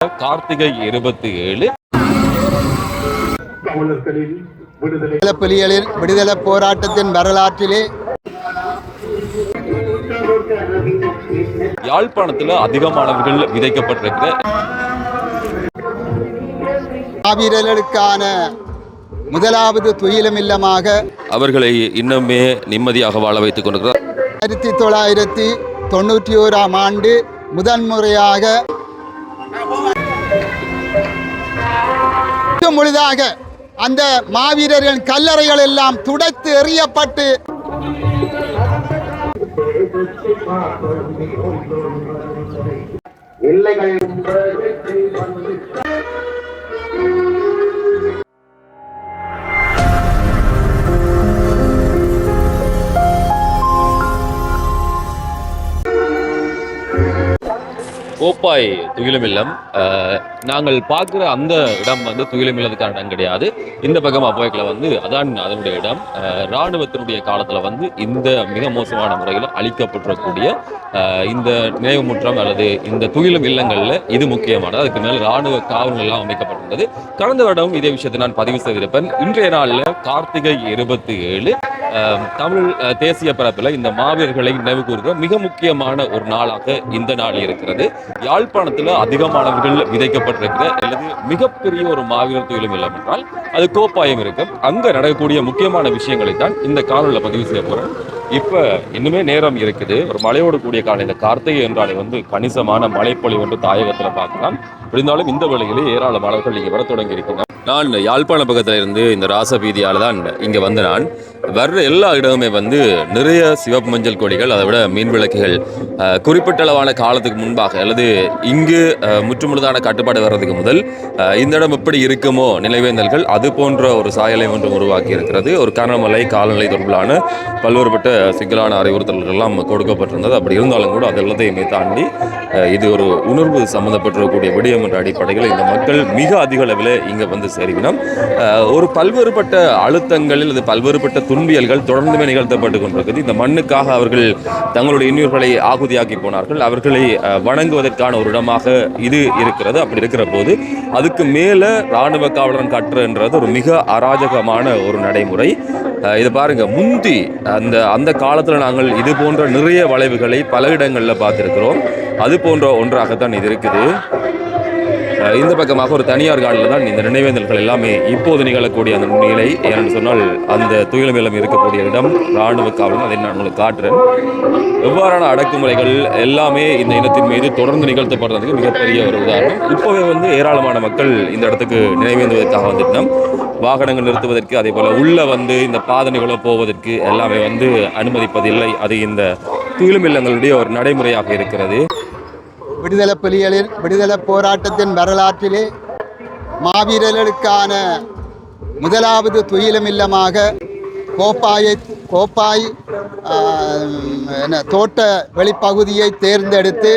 கார்த்திகை இருபத்தி ஏழு தமிழர்களின் விடுதலை விடுதலை புலிகளின் விடுதலை போராட்டத்தின் வரலாற்றிலே யாழ்ப்பாணத்துல அதிகமானவர்கள் விதைக்கப்பட்டிருக்கிற முதலாவது துயிலும் இல்லமாக அவர்களை இன்னுமே நிம்மதியாக வாழ வைத்துக் கொண்டிருக்கிறார். ஆயிரத்தி தொள்ளாயிரத்தி தொண்ணூற்றி ஓராம் ஆண்டு முதன்முறையாக முழுதாக அந்த மாவீரர்களின் கல்லறைகள் எல்லாம் துடைத்து எறியப்பட்டு எல்லைகள் கோப்பாய் துயிலும் இல்லம் நாங்கள் பார்க்குற அந்த இடம் வந்து துயிலும் இல்லத்துக்கான இடம் கிடையாது. இந்த பக்கம் அப்போக்கில் வந்து அதான் அதனுடைய இடம். இராணுவத்தினுடைய காலத்தில் வந்து இந்த மிக மோசமான முறையில் அழிக்கப்பட்டிருக்கக்கூடிய இந்த நினைவு முற்றம் அல்லது இந்த துயிலும் இல்லங்களில் இது முக்கியமானது. அதுக்கு மேலே இராணுவ காவல்கள்லாம் அமைக்கப்பட்டிருந்தது. கடந்த வருடம் இதே விஷயத்தை நான் பதிவு செய்திருப்பேன். இன்றைய நாளில் கார்த்திகை இருபத்தி ஏழு தமிழ் தேசிய பரப்பில் இந்த மாவீரர்களை நினைவு கூறுகிற மிக முக்கியமான ஒரு நாளாக இந்த நாள் இருக்கிறது. யாழ்ப்பாணத்தில் அதிகமானவர்கள் செய்யப்பட்டிருக்கிற அல்லது மிகப்பெரிய ஒரு மாவீரர் துயிலும் இல்லை என்றால் அது கோப்பாயம் இருக்கு அங்க நடக்கக்கூடிய முக்கியமான விஷயங்களை தான் இந்த காணொலியில் பதிவு செய்ய போறேன். இப்ப இன்னுமே நேரம் இருக்குது. ஒரு மழையோடு கூடிய காலம். இந்த கார்த்திகை என்றாலே வந்து கணிசமான மழைப்பொழிவு என்று தாயகத்துல பார்க்கலாம். இருந்தாலும் இந்த வேளையிலே ஏராளமானவர்கள் இங்க வர தொடங்கி இருக்கின்றனர் நான் யாழ்ப்பாண பக்கத்துல இருந்து இந்த ராச வீதியால தான் இங்க வந்து நான். வர்ற எல்லா இடமுமே வந்து நிறைய சிவப்பு மஞ்சள் கொடிகள் அதை விட மீன் விளக்குகள் குறிப்பிட்ட அளவான காலத்துக்கு முன்பாக அல்லது இங்கு முற்றுமுழுதான கட்டுப்பாடு வர்றதுக்கு முதல் இந்த இடம் எப்படி இருக்குமோ நிலைவேந்தல்கள் அது போன்ற ஒரு சாயலை ஒன்றும் உருவாக்கி இருக்கிறது ஒரு கனமலை காலநிலை தொடர்பிலான பல்வேறுபட்ட சிக்கலான அறிவுறுத்தல்கள் எல்லாம் கொடுக்கப்பட்டிருந்தது. அப்படி இருந்தாலும் கூட அது எல்லாத்தையுமே தாண்டி இது ஒரு உணர்வு சம்மந்தப்பட்டிருக்கக்கூடிய விடயம் என்ற அடிப்படையில் இந்த மக்கள் மிக அதிக அளவில் இங்கே வந்து சேருவினம் ஒரு பல்வேறுபட்ட அழுத்தங்களில் அது பல்வேறுபட்ட துன்பியல்கள் தொடர்ந்துமே நிகழ்த்தப்பட்டு கொண்டிருக்குது. இந்த மண்ணுக்காக அவர்கள் தங்களுடைய இன்னொருகளை ஆகுதியாக்கி போனார்கள். அவர்களை வணங்குவதற்கான ஒரு இடமாக இது இருக்கிறது. அப்படி இருக்கிற போது அதுக்கு மேலே இராணுவ காவலன் கட்டுறன்றது ஒரு மிக அராஜகமான ஒரு நடைமுறை. இது இதை பாருங்க. முந்தி அந்த அந்த காலத்தில் நாங்கள் இது போன்ற நிறைய வளைவுகளை பல இடங்களில் பார்த்துருக்கிறோம். அது போன்ற ஒன்றாகத்தான் இது இருக்குது. இந்த பக்கமாக ஒரு தனியார் காலில் தான் இந்த நினைவேந்தல்கள் எல்லாமே இப்போது நிகழக்கூடிய அந்த நிலை. ஏன்னு சொன்னால் அந்த துயிலும் இல்லம் இருக்கக்கூடிய இடம் இராணுவ காவலும் அதை நான் உங்களுக்கு காட்டுறேன். எவ்வாறான அடக்குமுறைகள் எல்லாமே இந்த இனத்தின் மீது தொடர்ந்து நிகழ்த்தப்படுறதுக்கு மிகப்பெரிய ஒரு உதாரணம். இப்போவே வந்து ஏராளமான மக்கள் இந்த இடத்துக்கு நினைவேந்துவதற்காக வந்துட்டோம் வாகனங்கள் நிறுத்துவதற்கு அதே போல் உள்ளே வந்து இந்த பாதனைகளோ போவதற்கு எல்லாமே வந்து அனுமதிப்பதில்லை. அது இந்த துயிலும் இல்லங்களுடைய ஒரு நடைமுறையாக இருக்கிறது. விடுதலை புலிகளின் விடுதலை போராட்டத்தின் வரலாற்றிலே மாவீரர்களுக்கான முதலாவது துயிலும் இல்லமாக கோப்பாயை கோப்பாய் என்ன தோட்ட வெளிப்பகுதியை தேர்ந்தெடுத்து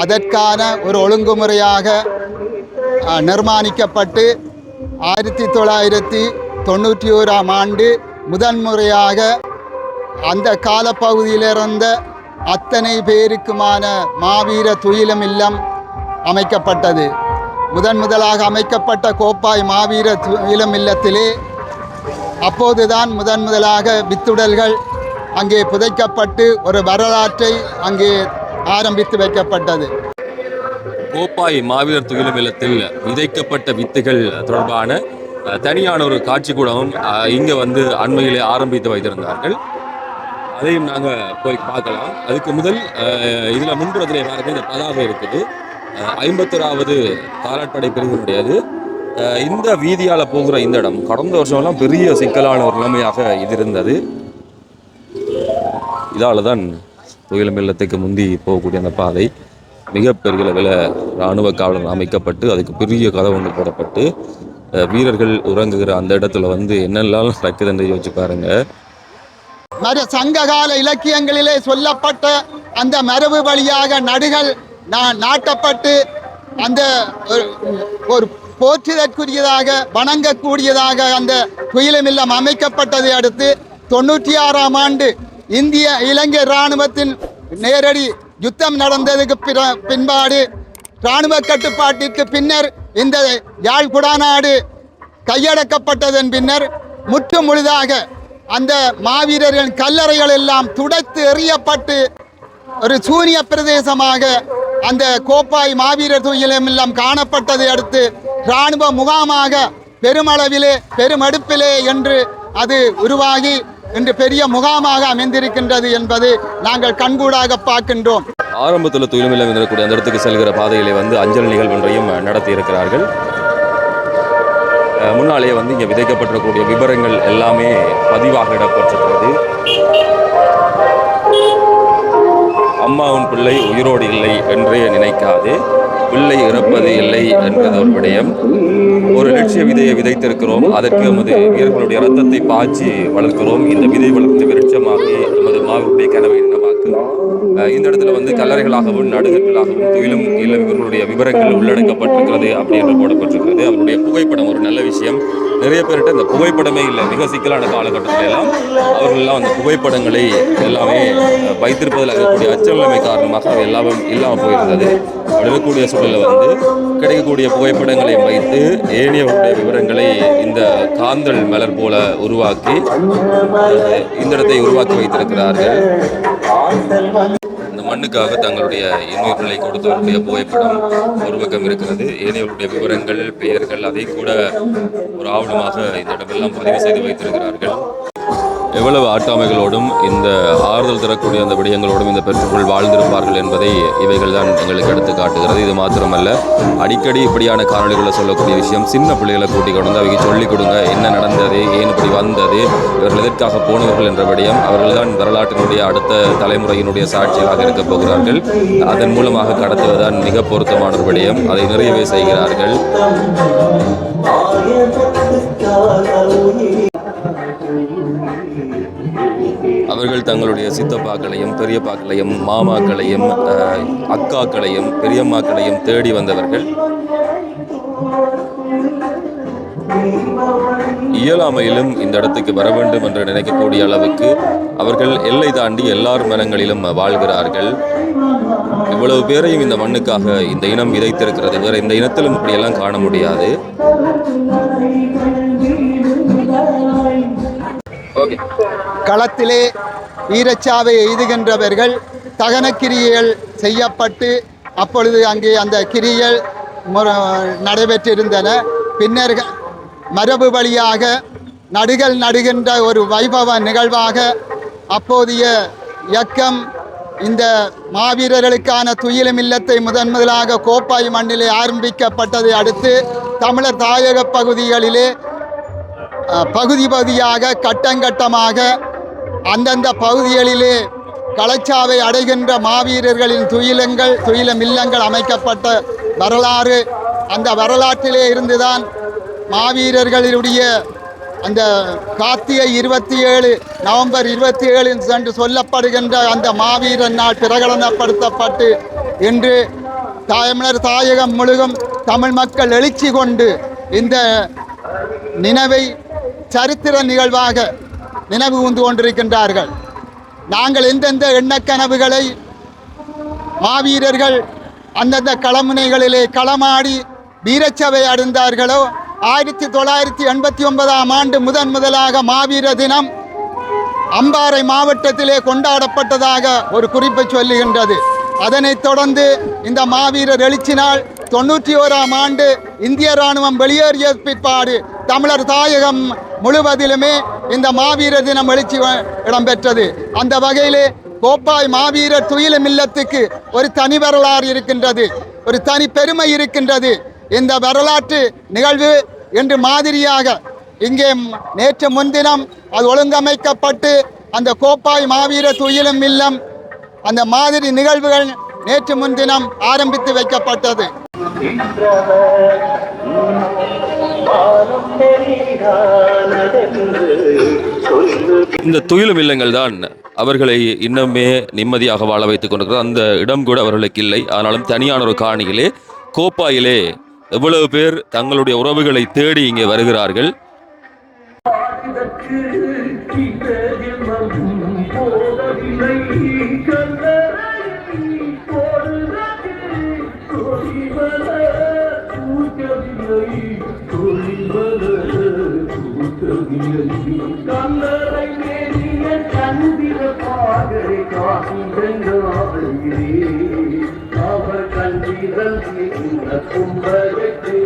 அதற்கான ஒரு ஒழுங்குமுறையாக நிர்மாணிக்கப்பட்டு ஆயிரத்தி தொள்ளாயிரத்தி தொண்ணூற்றி ஓராம் ஆண்டு முதன்முறையாக அந்த காலப்பகுதியில் இருந்த அத்தனை பேருக்குமான மாவீர துயிலும் இல்லம் அமைக்கப்பட்டது. முதன் முதலாக அமைக்கப்பட்ட கோப்பாய் மாவீர துயிலும் இல்லத்திலே அப்போதுதான் முதன் முதலாக வித்துடல்கள் அங்கே புதைக்கப்பட்டு ஒரு வரலாற்றை அங்கே ஆரம்பித்து வைக்கப்பட்டது. கோப்பாய் மாவீரர் துயிலும் இல்லத்தில் விதைக்கப்பட்ட வித்துகள் தொடர்பான தனியான ஒரு காட்சி கூடமும் இங்கே வந்து அண்மையிலே ஆரம்பித்து வைத்திருந்தார்கள். அதையும் நாங்கள் போய் பார்க்கலாம். அதுக்கு முதல் இதில் முன்புறத்தில் பாருங்கள் இந்த பதாகை இருக்குது. அஹ், ஐம்பத்தோராவது காலாட்படை பிரிவினுடையது இந்த வீதியால் போகிற இந்த இடம் கடந்த வருஷம்லாம் பெரிய சிக்கலான ஒரு நிலைமையாக இது இருந்தது. இதால் தான் புயலும் வெள்ளத்துக்கு முந்தி போகக்கூடிய அந்த பாதை. மிகப்பெரிய அளவில் இராணுவ காவலர் அமைக்கப்பட்டு அதுக்கு பெரிய கதை ஒன்று போடப்பட்டு வீரர்கள் உறங்குகிற அந்த இடத்துல வந்து என்னெல்லாம் நடக்குதுன்னு யோசிச்சு பாருங்கள் மறு சங்ககால இலக்கியங்களிலே சொல்லப்பட்ட அந்த மரபு வழியாக நடுகள் நான் நாட்டப்பட்டு அந்த ஒரு- ஒரு போற்றுதற்குரியதாக வணங்கக்கூடியதாக அந்த குயிலுமில்லம் அமைக்கப்பட்டதை அடுத்து தொண்ணூற்றி ஆறாம் ஆண்டு இந்திய இலங்கை இராணுவத்தின் நேரடி யுத்தம் நடந்ததுக்கு பிற பின்பாடு இராணுவ கட்டுப்பாட்டிற்கு பின்னர் இந்த யாழ் குடாநாடு கையடக்கப்பட்டதன் பின்னர் முற்று முழுதாக அந்த மாவீரர்களின் கல்லறைகள் எல்லாம் துடைத்து எறியப்பட்டு ஒரு சூரிய பிரதேசமாக அந்த கோப்பாய் மாவீரர் துயிலம் எல்லாம் காணப்பட்டதை அடுத்து இராணுவ முகாமாக பெருமளவிலே பெருமடுப்பிலே என்று அது உருவாகி இன்று பெரிய முகாமாக அமைந்திருக்கின்றது என்பது நாங்கள் கண்கூடாக பார்க்கின்றோம். ஆரம்பத்தில் துயிலமில்லம் இருக்கக்கூடிய அந்த இடத்துக்கு செல்கிற பாதையிலே வந்து அஞ்சல் நிகழ்வொன்றையும் நடத்தி இருக்கிறார்கள் முன்னாலே வந்து இங்கே விதைக்கப்பட்டிருக்கக்கூடிய விவரங்கள் எல்லாமே பதிவாக இடம்பெற்றிருக்கிறது. அம்மாவின் பிள்ளை உயிரோடு இல்லை என்றே நினைக்காது. பிள்ளை இறப்பது இல்லை என்கிறது ஒரு விடயம். ஒரு லட்சிய விதையை விதைத்திருக்கிறோம். அதற்கு நமது வீரர்களுடைய ரத்தத்தை பாய்ச்சி வளர்க்கிறோம். இந்த விதை வளர்ந்து விருட்சமாகி நமது மாவுடைய கனவை நினைவாக்கும் இந்த இடத்துல வந்து கல்லறைகளாகவும் நடுகர்களாகவும் துயிலும் இல்லம் இவர்களுடைய விவரங்கள் உள்ளடக்கப்பட்டிருக்கிறது அப்படி என்று போடப்பட்டிருக்கிறது. அவருடைய புகைப்படம் ஒரு நல்ல விஷயம். நிறைய பேர்கிட்ட இந்த புகைப்படமே இல்லை. மிக சிக்கலான காலகட்டத்தில எல்லாம் அவர்கள்லாம் அந்த புகைப்படங்களை எல்லாமே வைத்திருப்பதில் இருக்கக்கூடிய அச்சநிலைமை காரணமாக அவை இல்லாமல் போயிருந்தது. இருக்கக்கூடிய சூழலில் வந்து கிடைக்கக்கூடிய புகைப்படங்களை வைத்து ஏனையவருடைய விவரங்களை இந்த காந்தல் மலர் போல உருவாக்கி இந்த இடத்தை உருவாக்கி வைத்திருக்கிறார்கள். இந்த மண்ணுக்காக தங்களுடைய இன்னுயிர்களை கொடுத்தவருடைய புகைப்படம் ஒரு பக்கம் இருக்கிறது. ஏனையவருடைய விவரங்கள் பெயர்கள் அதை கூட ஒரு ஆவணமாக இந்த இடமெல்லாம் பதிவு செய்து வைத்திருக்கிறார்கள். எவ்வளவு ஆட்டாமைகளோடும் இந்த ஆறுதல் தரக்கூடிய அந்த விடயங்களோடும் இந்த பெற்றோர்கள் வாழ்ந்திருப்பார்கள் என்பதை இவைகள் தான் எங்களுக்கு எடுத்து காட்டுகிறது. இது மாத்திரமல்ல அடிக்கடி இப்படியான காணொலிகளை சொல்லக்கூடிய விஷயம் சின்ன பிள்ளைகளை கூட்டிக் கொண்டு வந்து அவங்க சொல்லிக் கொடுங்க என்ன நடந்தது ஏன் இப்படி வந்தது இவர்கள் எதற்காக போனவர்கள் என்ற விடயம் அவர்கள்தான் வரலாற்றினுடைய அடுத்த தலைமுறையினுடைய சாட்சிகளாக இருக்கப் போகிறார்கள். அதன் மூலமாக கடத்துவதுதான் மிக பொருத்தமான ஒரு விடயம். அதை நிறையவே செய்கிறார்கள். அவர்கள் தங்களுடைய சித்தப்பாக்களையும் பெரியப்பாக்களையும் மாமாக்களையும் அக்காக்களையும் பெரியம்மாக்களையும் தேடி வந்தவர்கள். இயலாமையிலும் இந்த இடத்துக்கு வர வேண்டும் என்று நினைக்கக்கூடிய அளவுக்கு அவர்கள் எல்லை தாண்டி எல்லார் மனங்களிலும் வாழ்கிறார்கள். இவ்வளவு பேரையும் இந்த மண்ணுக்காக இந்த இனம் விதைத்திருக்கிறது வேற இந்த இனத்திலும் இப்படியெல்லாம் காண முடியாது. ஓகே களத்திலே ஈரச்சாவை எய்துகின்றவர்கள் தகன கிரியைகள் செய்யப்பட்டு அப்பொழுது அங்கே அந்த கிரியைகள் நடைபெற்றிருந்தன. பின்னர் மரபு வழியாக நடுகள் நடுகின்ற ஒரு வைபவ நிகழ்வாக அப்போதைய இயக்கம் இந்த மாவீரர்களுக்கான துயிலும் இல்லத்தை முதன் முதலாக கோப்பாய் மண்ணிலே ஆரம்பிக்கப்பட்டதை அடுத்து தமிழர் தாயக பகுதிகளிலே பகுதி பகுதியாக கட்டங்கட்டமாக அந்தந்த பகுதிகளிலே கலச்சாவை அடைகின்ற மாவீரர்களின் துயிலங்கள் துயிலம் இல்லங்கள் அமைக்கப்பட்ட வரலாறு அந்த வரலாற்றிலே இருந்துதான் மாவீரர்களுடைய அந்த கார்த்திகை இருபத்தி ஏழு நவம்பர் இருபத்தி ஏழு என்று சொல்லப்படுகின்ற அந்த மாவீரன் நாள் பிரகடனப்படுத்தப்பட்டு இன்று தமிழர் தாயகம் முழுகும் தமிழ் மக்கள் எழுச்சி கொண்டு இந்த நினைவை சரித்திர நிகழ்வாக நினைவு கூர்ந்து கொண்டிருக்கின்றார்கள். நாங்கள் எந்தெந்த எண்ணக்கனவுகளை மாவீரர்கள் அந்தந்த களமுனைகளிலே களமாடி வீரச்சபை அடைந்தார்களோ ஆயிரத்தி தொள்ளாயிரத்தி எண்பத்தி ஒன்பதாம் ஆண்டு முதன் முதலாக மாவீர தினம் அம்பாறை மாவட்டத்திலே கொண்டாடப்பட்டதாக ஒரு குறிப்பு சொல்லுகின்றது. அதனைத் தொடர்ந்து இந்த மாவீரர் எழுச்சி நாள் தொண்ணூற்றி ஓராம் ஆண்டு இந்திய ராணுவம் வெளியேறிய பிற்பாடு தமிழர் தாயகம் முழுவதிலுமே இந்த மாவீரர் தினம் எழுச்சி வ- இடம்பெற்றது. அந்த வகையிலே கோப்பாய் மாவீரர் துயிலும் இல்லத்துக்கு ஒரு தனி வரலாறு இருக்கின்றது. ஒரு தனி பெருமை இருக்கின்றது. இந்த வரலாற்று நிகழ்வு என்று மாதிரியாக இங்கே நேற்று முன்தினம் அது ஒழுங்கமைக்கப்பட்டு அந்த கோப்பாய் மாவீர துயிலும் இல்லம் அந்த மாதிரி நிகழ்வுகள் நேற்று முன்தினம் ஆரம்பித்து வைக்கப்பட்டது. இந்த துயிலும் இல்லங்கள் தான் அவர்களை இன்னுமே நிம்மதியாக வாழ வைத்துக் கொண்டிருக்கிறது அந்த இடம் கூட அவர்களுக்கு இல்லை. ஆனாலும் தனியான ஒரு காணியிலே கோப்பாயிலே எவ்வளவு பேர் தங்களுடைய உறவுகளை தேடி இங்கே வருகிறார்கள். கல்லறை மேலிய சந்திர பாகரை காகிதங்காளிலே அவர் கண்டிதல் இந்த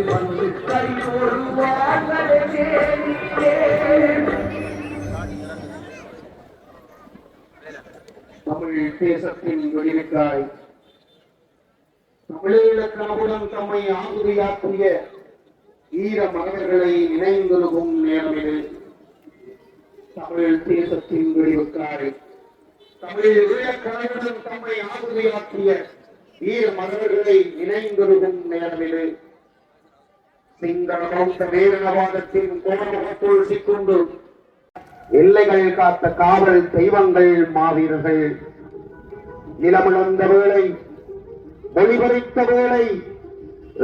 வந்து கையோடு தமிழ் தேசத்தின் வெளிவிட்டாய் தமிழீழ கனவுடன் தம்மை ஆகுதியாற்றிய ஈர மகன்களை நினைந்தொழுகும் நேரமிது தமிழ் தேசத்தின் வெளிவிட்டாய் தமிழ் ஈழக்கனவுடன் தம்மை ஆகுதியாற்றிய வீர மன்னர்களை நினைந்தொழுகும் நேரமிலே. சிங்கள பௌத்த வேதனவாதத்தின் கோபமுகத்துள் சிக்கொண்டு எல்லைகள் காத்த காவல் தெய்வங்கள் மாவீரர்கள். நிலமிழந்த வேளை ஒளிபறித்த வேளை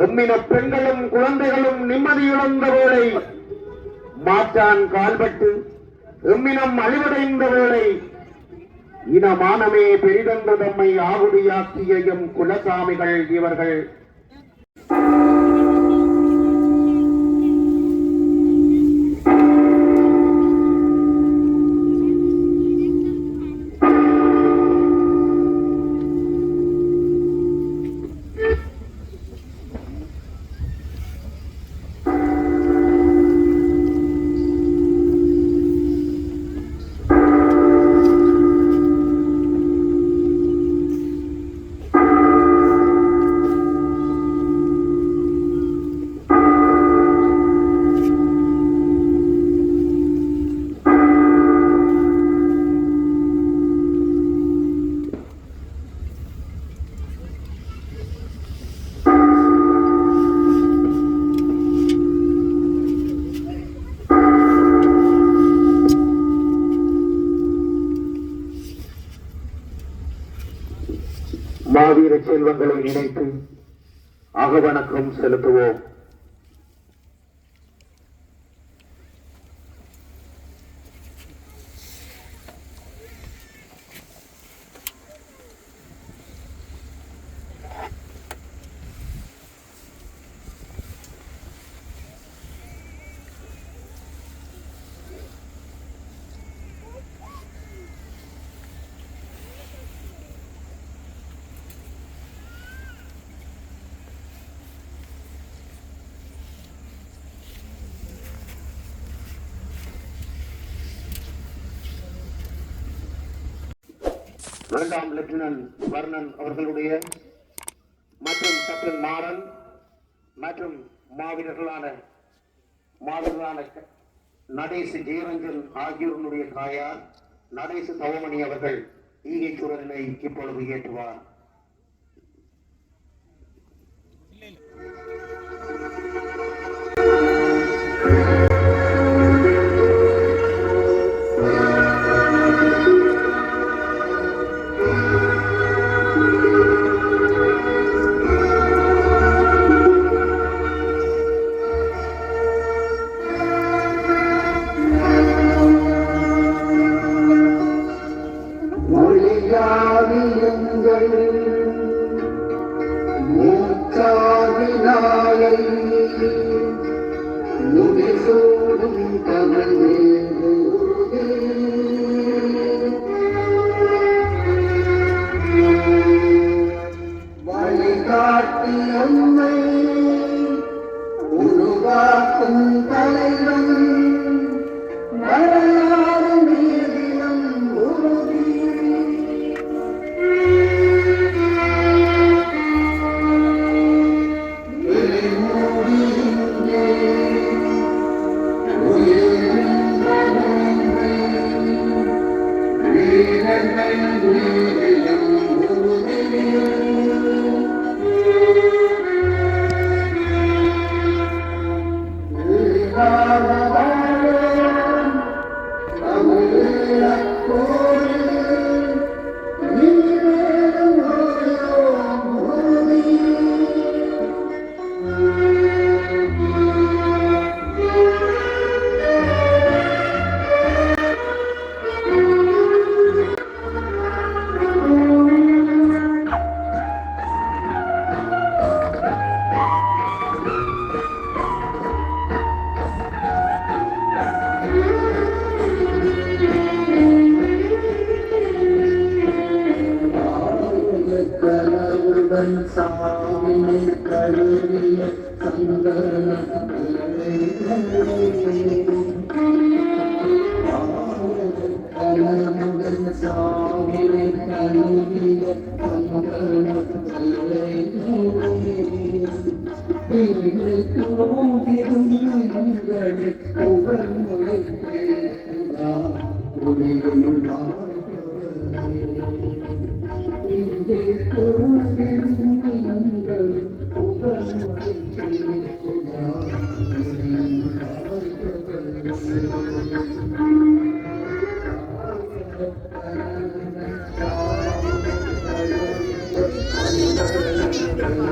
எம்மின பெண்களும் குழந்தைகளும் நிம்மதி இழந்த வேளை மாற்றான் கால்பட்டு எம்மினம் அழிவடைந்த வேளை இனமானமே பெரிதென்று நம்மை ஆகுதியாக்கிய எம் குலசாமிகள் இவர்கள். மாவீர செல்வங்களை நினைத்து அகவணக்கம் செலுத்துவோம். இரண்டாம் லெப்டினன்ட் வர்ணன் அவர்களுடைய மற்றும் கேப்டன் மாறன் மற்றும் மாவீரர்களான மாவீரர்களான நடேசு ஜெயரஞ்சன் ஆகியோருடைய தாயார் நடேசு தவமணி அவர்கள் ஈகை சூழலினை இப்பொழுது ஏற்றுவார். மொழியாவியங்கள் மூச்சாவினாலை முடிசூடும் தமிழ் കരവുടൻ സാവിനെ കരുതിയ സന്തനമുടൻ സാവിനെ കരുതി வல்லமை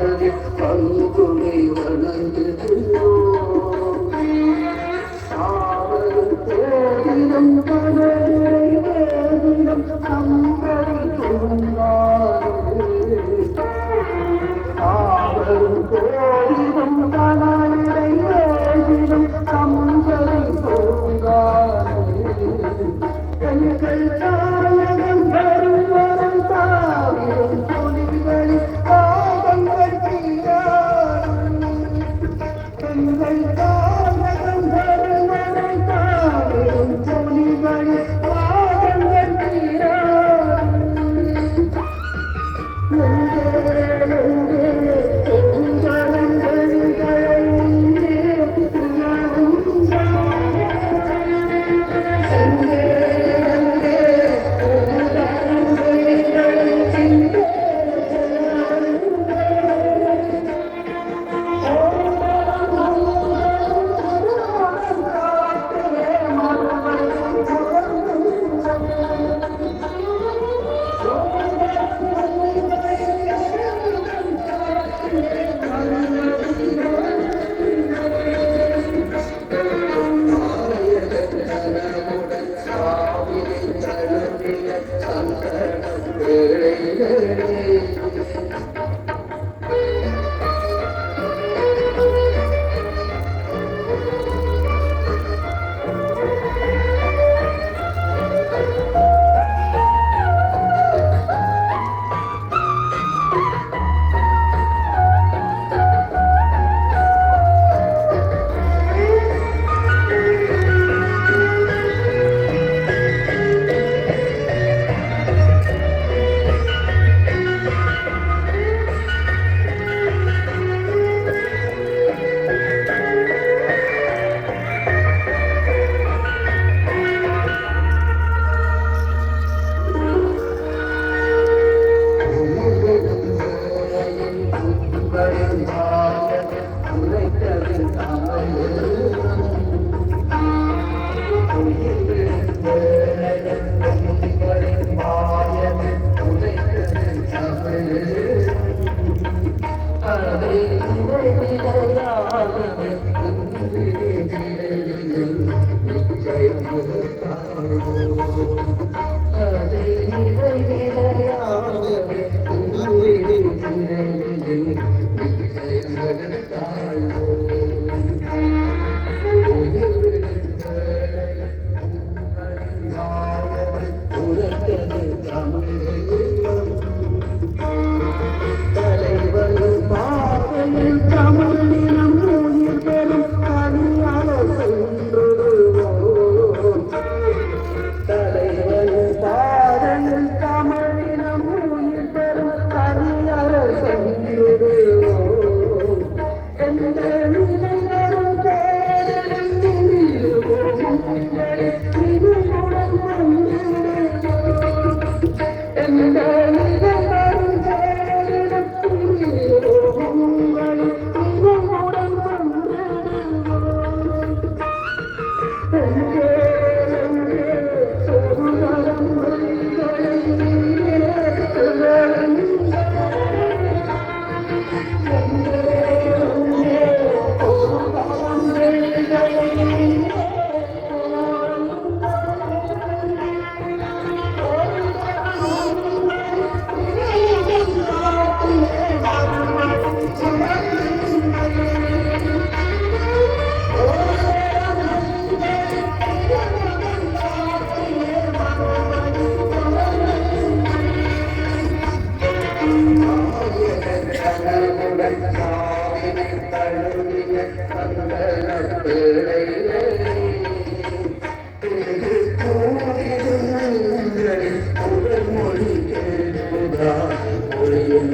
పలుకుతాను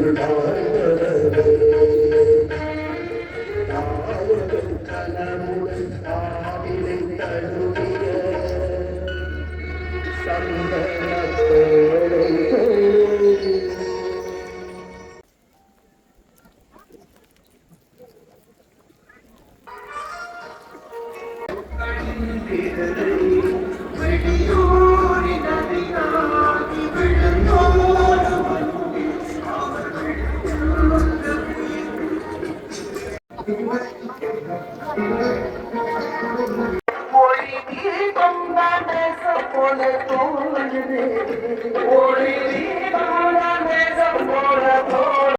மொழி தீபம்